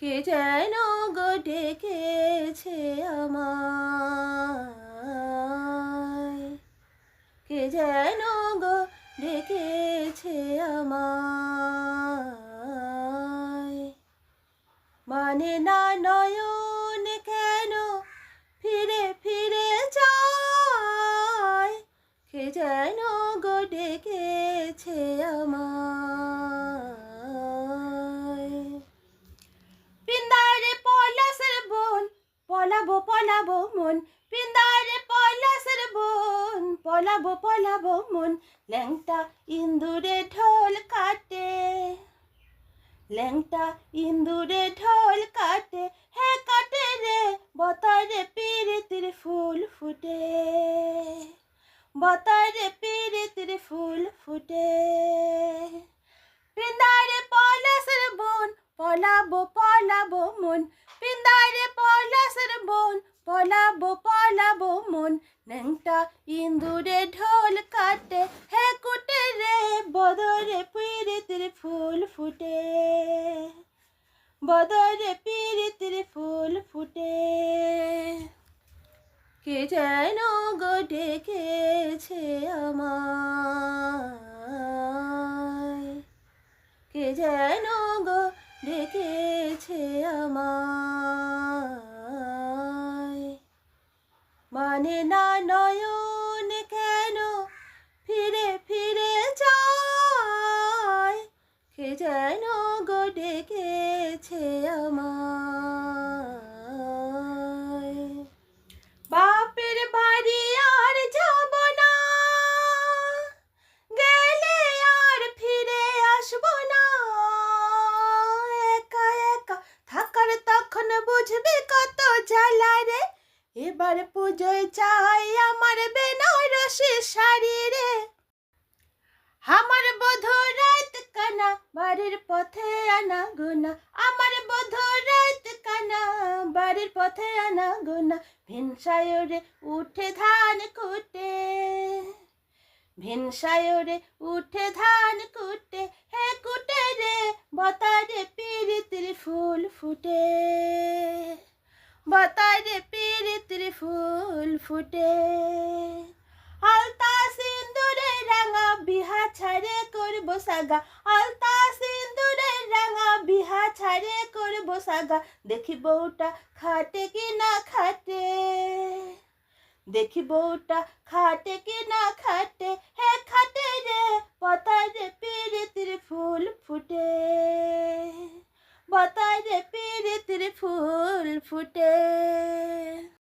কে যেন গো ডেকেছে আমায়? কে যেন গো ডেকেছে আমায়? মানে না নয়ন কেন ফিরে ফিরে যায়? কে যেন পলাবো মন, পিন্দারে পলাশের বোন, পলাবো পলাবো মন, ল্যাংটা ইন্দুরে ঢোল কাটে। ল্যাংটা ইন্দুরে ঢোল কাটে, হে কাটে রে, বতারে পিরিতির ফুল ফুটে। বতারে পিরিতির ফুল ফুটে। পিন্দারে পলাশের বোন, পলাবো পলাবো মন, পিন্দারে পলাশের বোন, পলাবো পলাবো মন। ন্যাংটা ইন্দুরে ঢোল কাটে, হে কুটে রে, বদরে পিরিতির ফুল ফুটে। বদরে পিরিতির ফুল ফুটে। কে যেন গো ডেকেছে আমায়? কে যেন গো ডেকেছে আমায়? মানে না নয়ন কেন? ফিরে ফিরে যায়। কে যেন গো ডেকেছে আমায়। এবার পুজোয় চাই আমার বেনারসি শাড়ি রে। আমার বধু রাত কানা, বাড়ির পথে আনা গোনা। আমার বধু রাত কানা, বাড়ির পথে আনা গোনা। ভিনসায়রে উঠে ধান কুটে। ভিনসায়রে উঠে ধান কুটে। হে কুটে রে, বতারে পিরিতির ফুল ফুটে বতারে পিরিতির ফুল ফুটে। আলতা সিন্দুরে রাঙা বিহা ছাড়ে করব সাগা। আলতা সিন্দুরে রাঙা বিহা ছাড়ে করব সাগা। দেখি বউটা খাটে কি না খাটে। দেখি বউটা খাটে কি না খাটে। হে খাটে রে পতারে পিরিতির ফুল ফুটে। বতারে পিরিতির ফুল ফুটে।